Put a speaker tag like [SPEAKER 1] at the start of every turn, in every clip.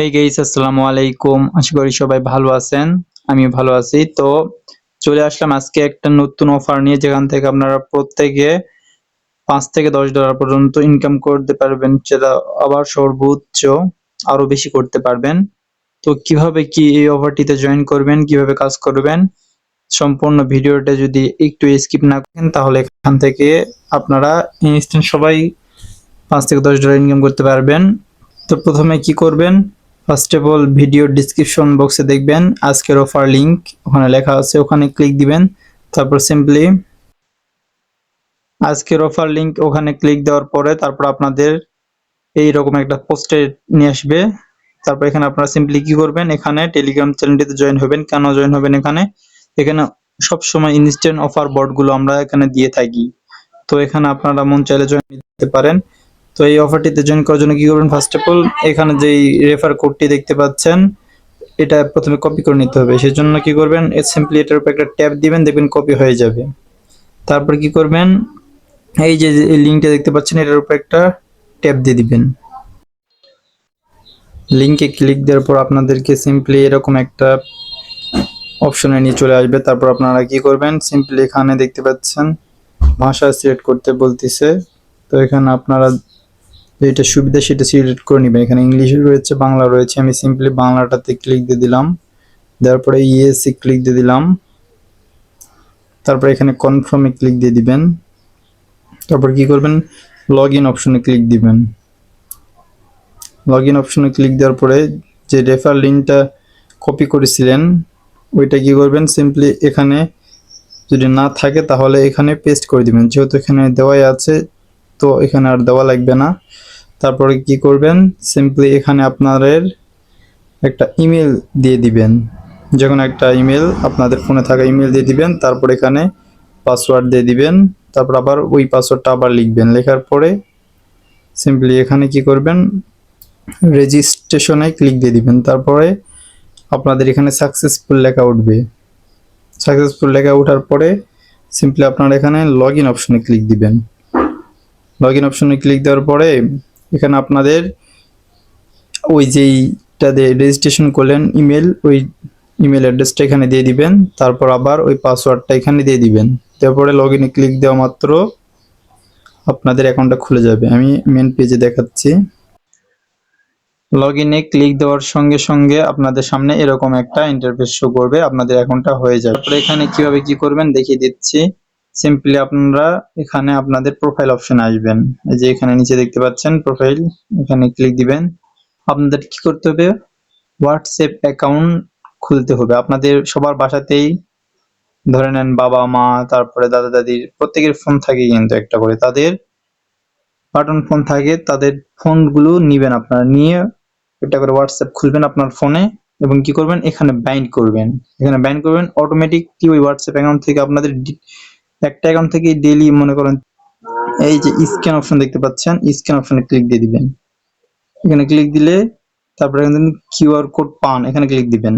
[SPEAKER 1] হেই guys আসসালামু আলাইকুম। আশা করি সবাই ভালো আছেন। আমি ভালো আছি। তো চলে আসলাম আজকে একটা নতুন অফার নিয়ে, যেখান থেকে আপনারা প্রত্যেকে পাঁচ থেকে দশ ডলার পর্যন্ত ইনকাম করতে পারবেন সেটা আবার সর্বোচ্চ আরও বেশি করতে পারবেন। তো কীভাবে কি এই অফারটিতে জয়েন করবেন, কীভাবে কাজ করবেন, সম্পূর্ণ ভিডিওটা যদি একটু স্কিপ না করেন, তাহলে এখান থেকে আপনারা ইনস্ট্যান্ট সবাই পাঁচ থেকে দশ ডলার ইনকাম করতে পারবেন। তো প্রথমে কি করবেন first of all video description বক্সে দেখবেন, আজকের অফার লিংক ওখানে লেখা আছে, ওখানে ক্লিক দিবেন, তারপর সিম্পলি আজকের অফার লিংক ওখানে ক্লিক দেওয়ার পরে তারপর আপনাদের এই রকম একটা পোস্টে নিয়ে আসবে। তারপর এখানে আপনারা সিম্পলি কি করবেন, এখানে টেলিগ্রাম চ্যানেলটিতে জয়েন হবেন। কেন জয়েন হবেন এখানে? এখানে সব সময় ইনস্ট্যান্ট অফার বোর্ডগুলো আমরা এখানে দিয়ে থাকি। তো এখানে আপনারা মন চাইলে জয়েন দিতে পারেন। তো এই অফারটিতে জয়েন করার জন্য কি করবেন? ফার্স্ট অফ অল এখানে যেই রেফার কোডটি দেখতে পাচ্ছেন, এটা প্রথমে কপি করে নিতে হবে। সেজন্য কি করবেন? সিম্পলি এটার উপর একটা ট্যাপ দিবেন, দেখবেন কপি হয়ে যাবে। তারপর কি করবেন? এই যে লিঙ্কটা দেখতে পাচ্ছেন, এটার উপর একটা ট্যাপ দিয়ে দিবেন। লিঙ্কে ক্লিক দেওয়ার পর আপনাদেরকে সিম্পলি এরকম একটা অপশনে নিয়ে চলে আসবে। তারপর আপনারা কি করবেন? সিম্পলি এখানে দেখতে পাচ্ছেন, ভাষা সিলেক্ট করতে বলতেছে। তো এখানে আপনারা যেটা সুবিধা সেটা সিলেক্ট করে নেবেন। এখানে ইংলিশ রয়েছে, বাংলা রয়েছে। আমি সিম্পলি বাংলাটাতে ক্লিক দিয়ে দিলাম। দেওয়ার পরে ইএসসি ক্লিক দিয়ে দিলাম। তারপর এখানে কনফার্মে ক্লিক দিয়ে দিবেন। তারপর কি করবেন? লগ ইন অপশনে ক্লিক দিবেন। লগ ইন অপশনে ক্লিক দেওয়ার পরে যে রেফার লিঙ্কটা কপি করেছিলেন, ওইটা কি করবেন? সিম্পলি এখানে যদি না থাকে তাহলে এখানে পেস্ট করে দিবেন। যেহেতু এখানে দেওয়াই আছে, তো এখানে আর দেওয়া লাগবে না। তারপরে কি করবেন? সিম্পলি এখানে আপনাদের একটা ইমেল দিয়ে দিবেন। যখন একটা ইমেল আপনাদের ফোনে থাকা ইমেল দিয়ে দিবেন, তারপর এখানে পাসওয়ার্ড দিয়ে দিবেন, তারপর আবার ওই পাসওয়ার্ডটা আবার লিখবেন। লেখার পরে সিম্পলি এখানে কি করবেন? রেজিস্ট্রেশনে ক্লিক দিয়ে দিবেন। তারপরে আপনাদের এখানে সাকসেসফুল লেখা উঠবে। সাকসেসফুল লেখা ওঠার পরে সিম্পলি আপনারা এখানে লগ ইন অপশনে ক্লিক দিবেন। লগ ইন অপশনে ক্লিক দেওয়ার পরে এখানে আপনাদের ওই যেইটা দিয়ে রেজিস্ট্রেশন করলেন ইমেল ওই ইমেল অ্যাড্রেসটা এখানে দিয়ে দিবেন। তারপর আবার ওই পাসওয়ার্ডটা এখানে দিয়ে দিবেন। তারপরে লগ ইনে ক্লিক দেওয়া মাত্র আপনাদের অ্যাকাউন্টটা খুলে যাবে। আমি মেন পেজে দেখাচ্ছি। লগ ইনে ক্লিক দেওয়ার সঙ্গে সঙ্গে আপনাদের সামনে এরকম একটা ইন্টারফেস শো করবে। আপনাদের অ্যাকাউন্টটা হয়ে যাবে। তারপরে এখানে কীভাবে কি করবেন দেখিয়ে দিচ্ছি। সিম্পলি আপনারা এখানে আপনাদের প্রোফাইল অপশন আসবেন। এই যে এখানে নিচে দেখতে পাচ্ছেন প্রোফাইল এখানে ক্লিক দিবেন। আপনাদের কি করতে হবে? হোয়াটসঅ্যাপ অ্যাকাউন্ট খুলতে হবে। আপনাদের সবার বাসাতেই ধরে নেন বাবা, মা, তারপরে দাদা, দাদির প্রত্যেকের ফোন থাকে কিন্তু একটা করে। তাদের বাটন ফোন থাকে, তাদের ফোনগুলো নিবেন আপনারা। নিয়ে একটা করে হোয়াটসঅ্যাপ খুলবেন আপনার ফোনে এবং কি করবেন? এখানে বাইন্ড করবেন। এখানে বাইন্ড করবেন অটোমেটিক কি ওই হোয়াটসঅ্যাপ অ্যাকাউন্ট থেকে আপনাদের একটা অ্যাকাউন্ট থেকে ডেইলি মনে করেন এই যে স্ক্যান অপশন দেখতে পাচ্ছেন স্ক্যান অপশনে ক্লিক দিয়ে দিবেন। এখানে ক্লিক দিলে তারপরে এখানে কিউআর কোড পান, এখানে ক্লিক দিবেন।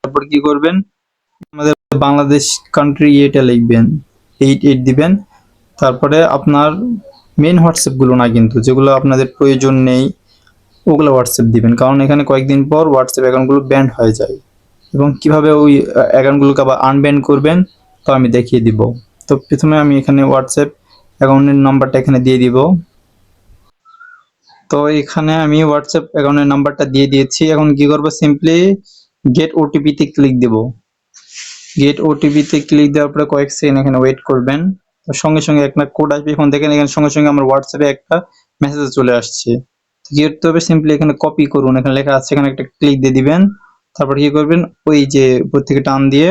[SPEAKER 1] তারপর কি করবেন? আমাদের বাংলাদেশ কান্ট্রি এটা লিখবেন এইট এইট দিবেন। তারপরে আপনার মেন হোয়াটসঅ্যাপগুলো না কিন্তু, যেগুলো আপনাদের প্রয়োজন নেই, ওগুলো হোয়াটসঅ্যাপ দিবেন। কারণ এখানে কয়েকদিন পর হোয়াটসঅ্যাপ অ্যাকাউন্টগুলো ব্যান্ড হয়ে যায়। এবং কীভাবে ওই অ্যাকাউন্টগুলোকে আবার আনব্যান করবেন, তো আমি দেখিয়ে দিব। তো প্রথমে আমি এখানে হোয়াটসঅ্যাপ অ্যাকাউন্টের নাম্বারটা এখানে দিয়ে দিব। তো এখানে আমি হোয়াটসঅ্যাপ অ্যাকাউন্টের নাম্বারটা দিয়ে দিয়েছি। এখন কি করব? সিম্পলি গেট ওটিপিতে ক্লিক দেব। গেট ওটিপিতে ক্লিক দেওয়ার পরে কয়েক সেকেন্ড এখানে ওয়েট করবেন। তো সঙ্গে সঙ্গে একটা কোড আসবে। এখন দেখেন, এখানে সঙ্গে সঙ্গে আমার হোয়াটসঅ্যাপে একটা মেসেজ চলে আসছে। কি করতে হবে? সিম্পলি এখানে কপি করুন। এখানে লেখা আছে, এখানে একটা ক্লিক দিয়ে দিবেন। তারপর কি করবেন? ওই যে উপর থেকে টান দিয়ে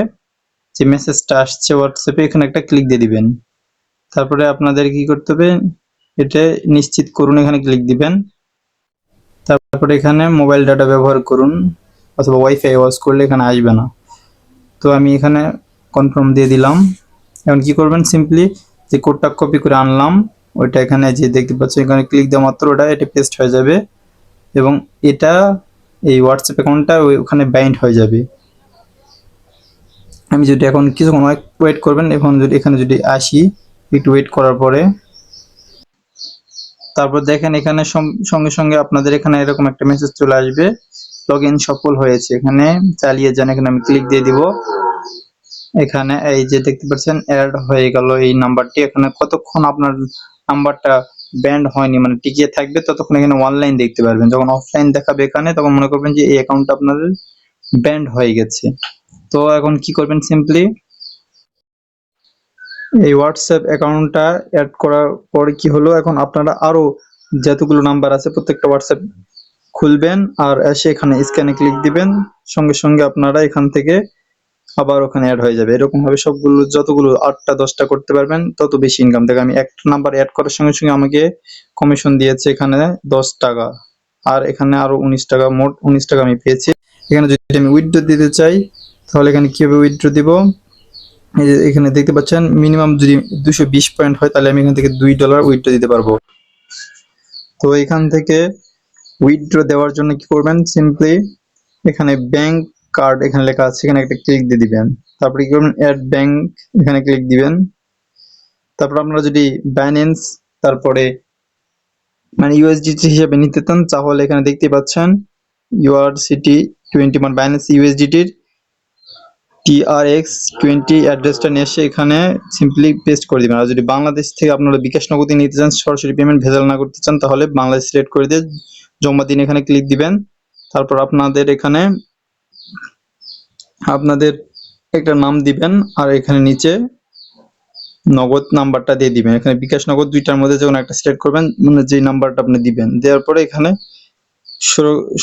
[SPEAKER 1] যে মেসেজটা আসছে হোয়াটসঅ্যাপে এখানে একটা ক্লিক দিয়ে দিবেন। তারপরে আপনাদের কি করতে হবে? এটা নিশ্চিত করুন, এখানে ক্লিক দিবেন। তারপরে এখানে মোবাইল ডাটা ব্যবহার করুন, অথবা ওয়াইফাই ওয়াজ করলে এখানে আসবে না। তো আমি এখানে কনফার্ম দিয়ে দিলাম। এখন কি করবেন সিম্পলি যে কোডটা কপি করে আনলাম, ওইটা এখানে যে দেখতে পাচ্ছেন, এখানে ক্লিক দেওয়া মাত্র ওটা, এটা পেস্ট হয়ে যাবে। এবং এটা এই হোয়াটসঅ্যাপ অ্যাকাউন্টটা ওখানে বাইন্ড হয়ে যাবে। আমি যদি এখন কিছুক্ষণ ওয়েট করবেন, এখন যদি এখানে যদি আসি, একটু ওয়েট করার পরে। তারপর দেখেন এখানে সঙ্গে সঙ্গে আপনাদের এখানে এরকম একটা মেসেজ চলে আসবে। লগ ইন সফল হয়েছে এখানে, চালিয়ে যান, এখানে আমি ক্লিক দিয়ে দিব। এখানে এই যে দেখতে পাচ্ছেন অ্যাড হয়ে গেল এই নাম্বারটি এখানে কতক্ষণ আপনার নাম্বারটা ব্যান্ড হয়নি মানে টিকিয়ে থাকবে ততক্ষণ এখানে অনলাইন দেখতে পারবেন। যখন অফলাইন দেখাবে এখানে, তখন মনে করবেন যে এই অ্যাকাউন্টটা আপনাদের ব্যান্ড হয়ে গেছে। তো এখন কি করবেন সিম্পলি এই হোয়াটসঅ্যাপ অ্যাকাউন্টটা অ্যাড করার পরে কি হলো? এখন আপনারা আরও যতগুলো নাম্বার আছে প্রত্যেকটা হোয়াটসঅ্যাপ খুলবেন আর এসে এখানে স্ক্যানে ক্লিক দিবেন। সঙ্গে সঙ্গে আপনারা এখান থেকে আবার ওখানে অ্যাড হয়ে যাবে। এরকম ভাবে সবগুলো যতগুলো আটটা, দশটা করতে পারবেন, তত বেশি ইনকাম থাকে আমি একটা নাম্বার অ্যাড করার সঙ্গে সঙ্গে আমাকে কমিশন দিয়েছে এখানে দশ টাকা। আর এখানে আরও উনিশ টাকা, মোট উনিশ টাকা আমি পেয়েছি। এখানে যদি আমি উইথড্র দিতে চাই, তাহলে এখানে কীভাবে উইথড্র দিব? এখানে দেখতে পাচ্ছেন মিনিমাম যদি দুশো বিশ পয়েন্ট হয়, তাহলে আমি এখান থেকে দুই ডলার উইথড্র দিতে পারব। তো এখান থেকে উইথড্র দেওয়ার জন্য কি করবেন? সিম্পলি এখানে ব্যাংক কার্ড এখানে লেখা আছে, এখানে একটা ক্লিক দিয়ে দিবেন। তারপরে কি করবেন? অ্যাড ব্যাংক এখানে ক্লিক দিবেন। তারপর আপনারা যদি ব্যালেন্স তারপরে মানে ইউএসডিটি হিসেবে নিতে চান, তাহলে এখানে দেখতে পাচ্ছেন your city twenty one balance ইউএসডিটির TRX twenty অ্যাড্রেসটা নিয়ে এসে এখানে সিম্পলি পেস্ট করে দিবেন। আর যদি বাংলাদেশ থেকে আপনারা বিকাশ নগদে নিতে চান, সরাসরি পেমেন্ট ভেজাল না করতে চান, তাহলে বাংলাদেশ সিলেক্ট করে দিয়ে জমা দিন এখানে ক্লিক দিবেন। তারপর আপনাদের এখানে আপনাদের একটা নাম দিবেন আর এখানে নিচে নগদ নাম্বারটা দিয়ে দিবেন। এখানে বিকাশ নগদ দুইটার মধ্যে যখন একটা সিলেক্ট করবেন মানে যে নাম্বারটা আপনি দিবেন, দেওয়ার পরে এখানে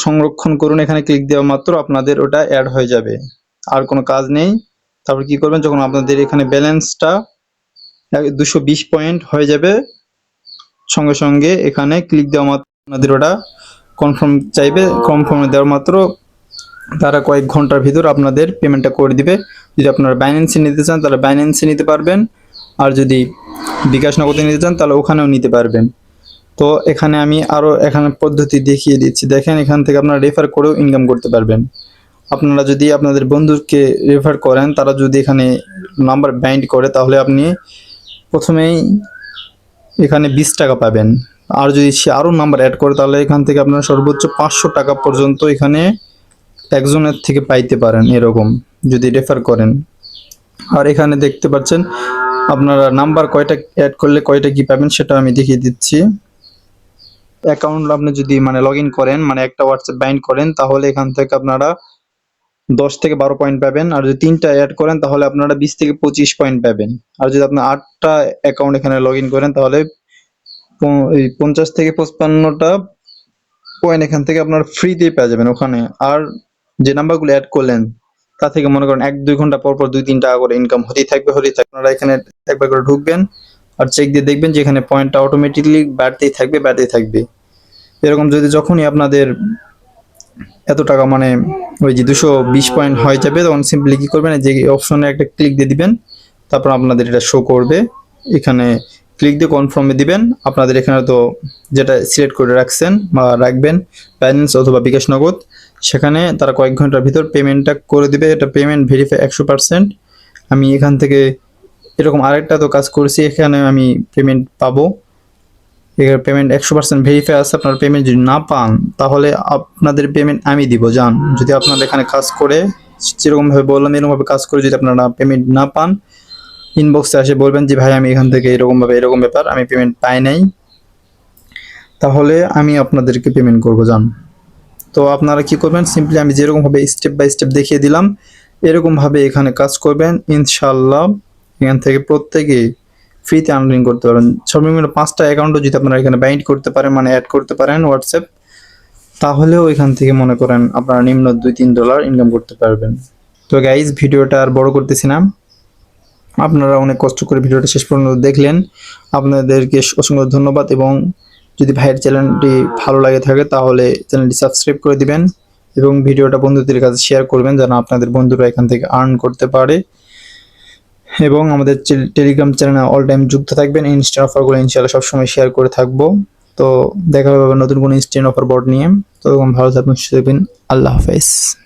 [SPEAKER 1] সংরক্ষণ করুন। এখানে ক্লিক দেওয়া মাত্র আপনাদের ওটা অ্যাড হয়ে যাবে। আর কোনো কাজ নেই। তারপর কি করবেন? যখন আপনাদের এখানে ব্যালেন্সটা দুশো বিশ পয়েন্ট হয়ে যাবে, সঙ্গে সঙ্গে এখানে ক্লিক দেওয়া মাত্র আপনাদের ওটা কনফার্ম চাইবে। কনফার্ম দেওয়ার মাত্র তারা কয়েক ঘণ্টার ভিতর আপনাদের পেমেন্টটা করে দিবে। যদি আপনারা বাইন্যান্সে নিতে চান, তাহলে বাইন্যান্সে নিতে পারবেন। আর যদি বিকাশ নগদে নিতে চান, তাহলে ওখানেও নিতে পারবেন। তো এখানে আমি আরও এখানে পদ্ধতি দেখিয়ে দিচ্ছি। দেখেন, এখান থেকে আপনারা রেফার করেও ইনকাম করতে পারবেন। আপনারা যদি আপনাদের বন্ধুকে রেফার করেন, তারা যদি এখানে নাম্বার বাইন্ড করে, তাহলে আপনি প্রথমেই এখানে বিশ টাকা পাবেন। আর যদি সে আরও নাম্বার অ্যাড করে, তাহলে এখান থেকে আপনারা সর্বোচ্চ পাঁচশো টাকা পর্যন্ত এখানে একজনের থেকে পাইতে পারেন এরকম, যদি রেফার করেন। আর এখানে দেখতে পাচ্ছেন, আপনারা নাম্বার কয়টা অ্যাড করলে কয়টা কি পাবেন সেটা আমি দেখিয়ে দিচ্ছি। অ্যাকাউন্ট আপনি যদি মানে লগ করেন মানে একটা হোয়াটসঅ্যাপ বাইন্ড করেন, তাহলে এখান থেকে আপনারা দশ থেকে বারো পয়েন্ট পাবেন। আর যদি তিনটা অ্যাড করেন, তাহলে আপনারা বিশ থেকে পঁচিশ পয়েন্ট পাবেন। আর যদি আপনি আটটা অ্যাকাউন্ট এখানে লগ করেন, তাহলে পঞ্চাশ থেকে পঁচপান্নটা পয়েন্ট এখান থেকে আপনার ফ্রিতেই পেয়ে যাবেন ওখানে। আর যে নাম্বারগুলো অ্যাড করলেন, তা থেকে মনে করেন এক, দুই ঘণ্টা পর পর দুই, তিন টাকা করে ইনকাম হতেই থাকবে হতেই থাকবে। আপনারা এখানে একবার করে ঢুকবেন আর চেক দিয়ে দেখবেন যে এখানে পয়েন্টটা অটোমেটিকলি বাড়তেই থাকবে বাড়তেই থাকবে। এরকম যদি যখনই আপনাদের এত টাকা মানে ওই যে দুশো বিশ পয়েন্ট হয়ে যাবে, তখন সিম্পলি কী করবেন যে অপশনে একটা ক্লিক দিয়ে দিবেন, তারপর আপনাদের এটা শো করবে। এখানে ক্লিক দিয়ে কনফার্মে দিবেন, আপনাদের এখানে তো যেটা সিলেক্ট করে রাখছেন বা রাখবেন ব্যালেন্স অথবা বিকাশ নগদ। সেখানে তারা কয়েক ঘণ্টার ভিতর পেমেন্টটা করে দিবে। এটা পেমেন্ট ভেরিফাই একশো পার্সেন্ট আমি এখান থেকে এরকম আরেকটা তো কাজ করছি, এখানে আমি পেমেন্ট পাবো। এখানে পেমেন্ট একশো পার্সেন্ট ভেরিফাই আছে। আপনার পেমেন্ট যদি না পান, তাহলে আপনাদের পেমেন্ট আমি দিব যান যদি আপনারা এখানে কাজ করে, যেরকমভাবে বললাম, এরকমভাবে কাজ করে যদি আপনারা পেমেন্ট না পান ইনবক্সে এসে বলবেন যে, ভাই, আমি এখান থেকে এরকমভাবে, এরকম ব্যাপার, আমি পেমেন্ট পাই নাই। তাহলে আমি আপনাদেরকে পেমেন্ট করব, জান। তো আপনারা কি করবেন? সিম্পলি আমি যেরকমভাবে স্টেপ বাই স্টেপ দেখিয়ে দিলাম, এরকমভাবে এখানে কাজ করবেন। ইনশাল্লাহ এখান থেকে প্রত্যেকে ফ্রিতে আর্নিং করতে পারবেন। সর্বনিম্ন পাঁচটা অ্যাকাউন্টও যদি আপনারা এখানে বাইন্ড করতে পারেন মানে অ্যাড করতে পারেন হোয়াটসঅ্যাপ তাহলেও এখান থেকে মনে করেন আপনারা নিম্ন দুই, তিন ডলার ইনকাম করতে পারবেন। তো গাইজ ভিডিওটা আর বড় করতেছি না। আপনারা অনেক কষ্ট করে ভিডিওটা শেষ পর্যন্ত দেখলেন। আপনাদেরকে অসংখ্য ধন্যবাদ এবং যদি ভাইয়ের চ্যানেলটি ভালো লাগে থাকে তাহলে চ্যানেলটি সাবস্ক্রাইব করে দিবেন এবং ভিডিওটা বন্ধুদের কাছে শেয়ার করবেন যেন আপনাদের বন্ধুরা এখান থেকে আর্ন করতে পারে। এবং আমাদের টেল- টেলিগ্রাম চ্যানেলে অল টাইম যুক্ত থাকবেন ইনস্ট্যান্ট অফারগুলো ইনশাআল্লাহ সবসময় শেয়ার করে থাকব। তো দেখা হবে নতুন কোনো ইনস্ট্যান্ট অফার বোর্ড নিয়ে। তো ভালো থাকবেন, সুস্থ থাকবেন, আল্লাহ হাফেজ।